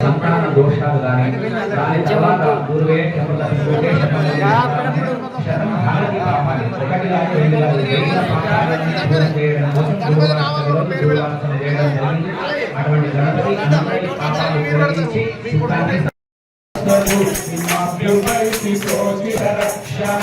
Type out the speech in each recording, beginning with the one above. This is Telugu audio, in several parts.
సంతాన దోషాలు కానీ దాని తర్వాత ఒకటి రెండు అటువంటి గణపతి ప్రభు నిమ్మ పైకి కోటి రక్షణ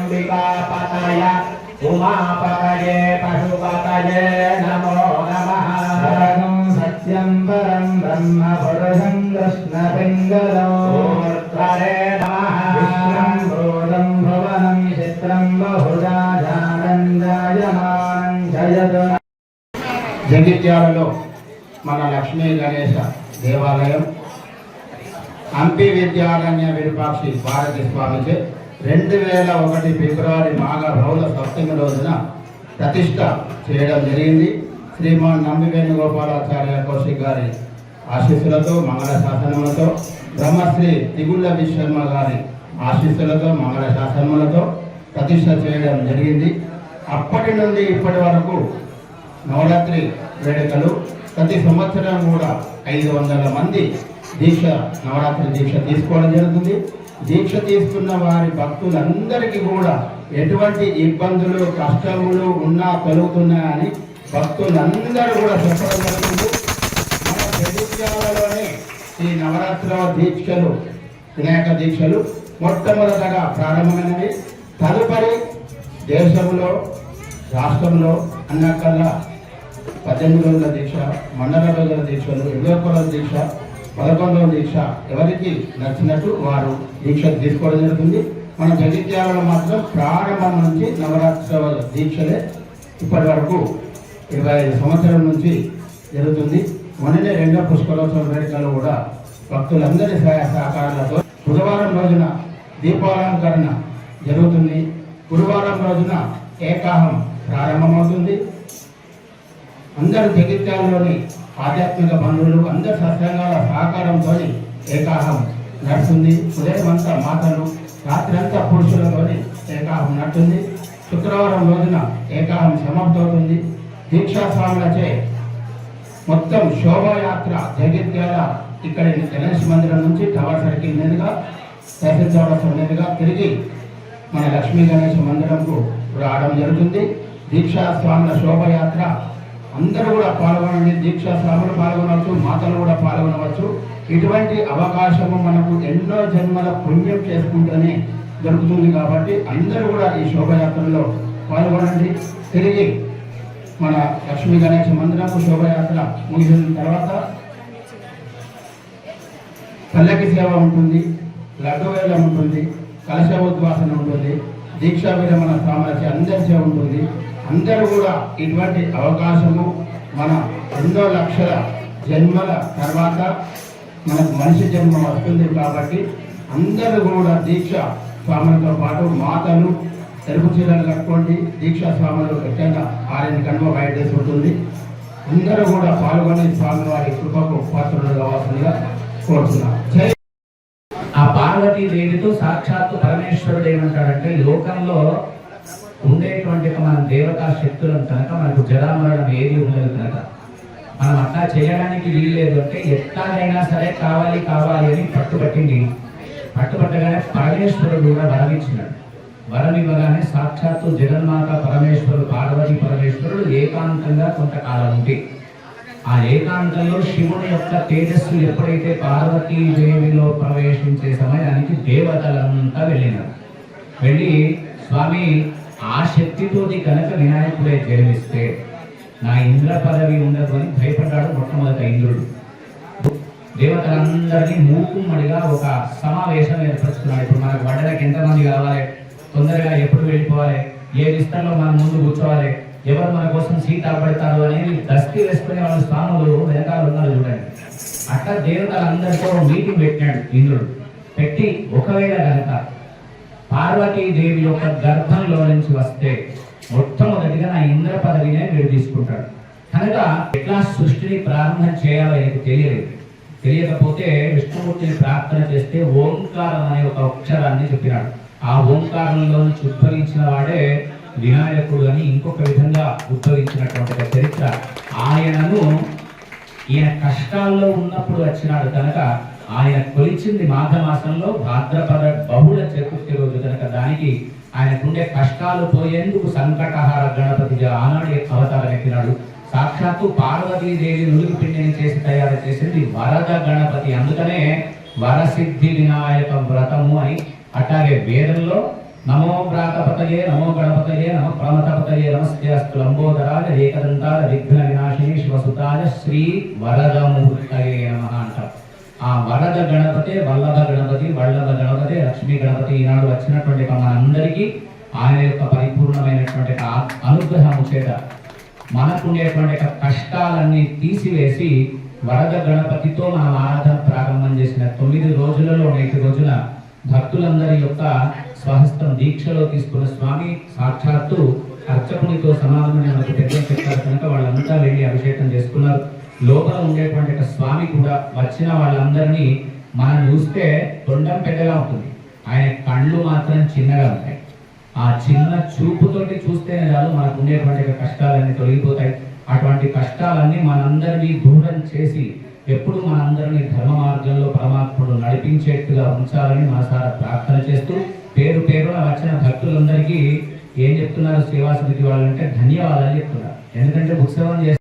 अम्बिकापतय उमापतये पशुपतये नमो नमः परं सत्यं परं ब्रह्म पुरुषं कृष्णपिङ्गलम् ऊर्ध्वरे नमः विश्वं भूतं भुवनं चित्रं बहुधा जानन्दायमानं जयतु జగిత్యాలలో మన లక్ష్మీ గణేశ దేవాలయం హంపి విద్యారణ్య విరూపాక్షి భారతి స్వామిచే రెండు వేల ఒకటి ఫిబ్రవరి మాఘ బహుళ సప్తమి రోజున ప్రతిష్ట చేయడం జరిగింది. శ్రీమాన్ నంబి వేణుగోపాలాచార్య కౌశిక్ గారి ఆశీస్సులతో మంగళ శాసనములతో బ్రహ్మశ్రీ తిగుళ్ళ విశ్వర్మ గారి ఆశీస్సులతో మంగళ శాసనములతో ప్రతిష్ట చేయడం జరిగింది. అప్పటి నుండి ఇప్పటి వరకు నవరాత్రి వేడుకలు ప్రతి సంవత్సరం కూడా ఐదు వందల మంది దీక్ష నవరాత్రి దీక్ష తీసుకోవడం జరుగుతుంది. దీక్ష తీసుకున్న వారి భక్తులందరికీ కూడా ఎటువంటి ఇబ్బందులు కష్టములు ఉన్నా కలుగుతున్నాయని భక్తులందరూ కూడా చెప్పడం మన జగిత్యాలలోనే ఈ నవరాత్రి దీక్షలు వినాయక దీక్షలు మొట్టమొదటగా ప్రారంభమైనవి. తదుపరి దేశంలో రాష్ట్రంలో అన్నకల్లా పద్దెనిమిది రోజుల దీక్ష మండల రోజుల దీక్షలు ఇరవై ఒక్క రోజుల దీక్ష పదకొండవ దీక్ష ఎవరికి నచ్చినట్టు వారు దీక్ష తీసుకోవడం జరుగుతుంది. మన జగిత్యాలలో మాత్రం ప్రారంభం నుంచి నవరాత్రి దీక్షలే ఇప్పటి వరకు ఇరవై ఐదు సంవత్సరం నుంచి జరుగుతుంది. మొన్ననే రెండో పుష్కరోత్సవ వేడుకలు కూడా భక్తులందరి సహాయ సహకారాలతో బుధవారం రోజున దీపాలంకరణ జరుగుతుంది. గురువారం రోజున ఏకాహం ప్రారంభమవుతుంది. అందరూ జగిత్యాలలోని ఆధ్యాత్మిక బంధువులు అందరి సత్సంగాల సహకారంతో ఏకాహం నడుస్తుంది. ఉదయమంతా మాతలు రాత్రి అంతా పురుషులతోని ఏకాహం నడుతుంది శుక్రవారం రోజున ఏకాహం సమాప్తవుతుంది దీక్షాస్వాములచే మొత్తం శోభాయాత్ర జగిత్యాల ఇక్కడ గణేష్ మందిరం నుంచి టవర్ సర్కిల్ మీదుగా తహసీల్ చౌరస్తా మీదుగా తిరిగి మన లక్ష్మీ గణేష్ మందిరంకు రావడం జరుగుతుంది. దీక్షాస్వాముల శోభయాత్ర అందరూ కూడా పాల్గొనండి దీక్షా సభలు పాల్గొనవచ్చు మాతలు కూడా పాల్గొనవచ్చు. ఇటువంటి అవకాశము మనకు ఎన్నో జన్మల పుణ్యం చేసుకుంటూనే దొరుకుతుంది కాబట్టి అందరూ కూడా ఈ శోభయాత్రలో పాల్గొనండి. తిరిగి మన లక్ష్మీ గణేష్ మందిరపు శోభయాత్ర ముగిసిన తర్వాత పల్లకి సేవ ఉంటుంది లడ్డువేల ఉంటుంది కలశ ఉద్వాసన ఉంటుంది దీక్షా విరమణ సామర్థ్యం అందరి సేవ ఉంటుంది. అందరూ కూడా ఇటువంటి అవకాశము మన ఎన్నో లక్షల జన్మల తర్వాత మనకు మనిషి జన్మ వస్తుంది కాబట్టి అందరూ కూడా దీక్ష స్వాములతో పాటు మాతలు ఎరుపు చీరలు కట్టుకోండి. దీక్షా స్వాములు ఎక్కడైనా ఆరెంజ్ కనుమ బయట ఉంటుంది అందరూ కూడా పాల్గొని స్వామి వారి కృపకు పాత్రలు కావాల్సిందిగా కోరుతున్నాం. ఆ పార్వతీ దేవితో సాక్షాత్తు పరమేశ్వరుడు ఏమంటాడంటే లోకంలో ఉండేటువంటి మన దేవతా శక్తులను కనుక మనకు జరామరణం ఏది ఉండదు కనుక. మనం అట్లా చేయడానికి వీల్లేదు అంటే ఎట్లాగైనా సరే కావాలి కావాలి అని పట్టుబట్టింది. పట్టుబట్టగానే పరమేశ్వరుడు కూడా వరమిచ్చినాడు వరం ఇవ్వగానే సాక్షాత్తు జగన్మాత పరమేశ్వరుడు పార్వతీ పరమేశ్వరుడు ఏకాంతంగా కొంతకాలం ఉంటే ఆ ఏకాంతంలో శివుని యొక్క తేజస్సు ఎప్పుడైతే పార్వతీ దేవిలో ప్రవేశించే సమయానికి దేవతలంతా వెళ్ళినారు. వెళ్ళి స్వామి ఆ శక్తితోటి కనుక వినాయకుడే జన్మిస్తే నా ఇంద్ర పదవి ఉండదు అని భయపడ్డాడు మొట్టమొదట ఇంద్రుడు. దేవతలందరినీ మూకుమ్మడిగా ఒక సమావేశం ఏర్పరుచుకున్నాడు. ఇప్పుడు మనకు వడ్డలకు ఎంతమంది కావాలి? తొందరగా ఎప్పుడు వెళ్ళిపోవాలి? ఏ విస్తరణలో మనం ముందు కూర్చోవాలి? ఎవరు మన కోసం సీట్ ఆపడతారు అనేది దస్తి వేసుకునే వాళ్ళ స్వాములు వెనకాల ఉన్నారు చూడండి. అట్లా దేవతలందరితో మీటింగ్ పెట్టినాడు ఇంద్రుడు. పెట్టి ఒకవేళ కనుక పార్వతీదేవి యొక్క గర్భంలో నుంచి వస్తే మొట్టమొదటిగా నా ఇంద్ర పదవినే వీడు తీసుకుంటాడు. కనుక ఎట్లా సృష్టిని ప్రారంభం చేయాలో ఆయనకు తెలియలేదు. తెలియకపోతే విష్ణుమూర్తిని ప్రార్థన చేస్తే ఓంకారం అనే ఒక అక్షరాన్ని చెప్పినాడు. ఆ ఓంకారంలో నుంచి ఉద్భవించిన వాడే వినాయకుడు అని ఇంకొక విధంగా ఉద్భవించినటువంటి చరిత్ర. ఆయనను ఈయన కష్టాల్లో ఉన్నప్పుడు వచ్చినాడు కనుక ఆయన కొలిచింది మాఘమాసంలో భాద్రపద బహుళ చతుర్థి రోజు కనుక దానికి ఆయనకుండే కష్టాలు పోయేందుకు సంకటహార గణపతిగా ఆనాడు అవతారం ఎక్కినాడు. సాక్షాత్తు పార్వతీదేవి నులుగు పిండిని చేసి తయారు చేసింది వరద గణపతి. అందుకనే వరసిద్ధి వినాయక వ్రతము అని అట్లాగే వేదంలో నమో ప్రాతపతయే నమో గణపతయే నమ ప్రమతపతయే నమస్తే అస్తు లంబోదరాజ ఏకదంతాల విఘ్న వినాశిని శివసుతాజ శ్రీ వరదమూర్తయే నమ అంటారు ఆ వరద గణపతి వల్లభ గణపతి వల్లభ గణపతి లక్ష్మీ గణపతి ఈనాడు వచ్చినటువంటి మనందరికీ ఆయన యొక్క పరిపూర్ణమైనటువంటి అనుగ్రహము చేత మనకుండేటువంటి కష్టాలన్నీ తీసివేసి వరద గణపతితో మనం ఆరాధన ప్రారంభం చేసిన తొమ్మిది రోజులలో నేటి రోజున భక్తులందరి యొక్క స్వహస్తం దీక్షలో తీసుకున్న స్వామి సాక్షాత్తు అర్చకునితో సమానమని మనకు పెద్దలు చెప్పారు. కనుక వాళ్ళంతా వెళ్ళి అభిషేకం చేసుకున్నారు. లోపల ఉండేటువంటి స్వామి కూడా వచ్చిన వాళ్ళందరినీ మనం చూస్తే తొండం పెద్దగా ఉంటుంది. ఆయన కళ్ళు మాత్రం చిన్నగా ఉంటాయి. ఆ చిన్న చూపుతోటి చూస్తేనే చాలు మనకు ఉండేటువంటి కష్టాలన్నీ తొలగిపోతాయి. అటువంటి కష్టాలన్నీ మనందరినీ దూరం చేసి ఎప్పుడు మనందరినీ ధర్మ మార్గంలో పరమాత్ముడు నడిపించేట్టుగా ఉంచాలని మనసారా ప్రార్థన చేస్తూ పేరు పేరున వచ్చిన భక్తులందరికీ ఏం చెప్తున్నారు సేవా వాళ్ళంటే ధన్యవాదాలు చెప్తున్నారు. ఎందుకంటే ఉత్సవం చేస్తే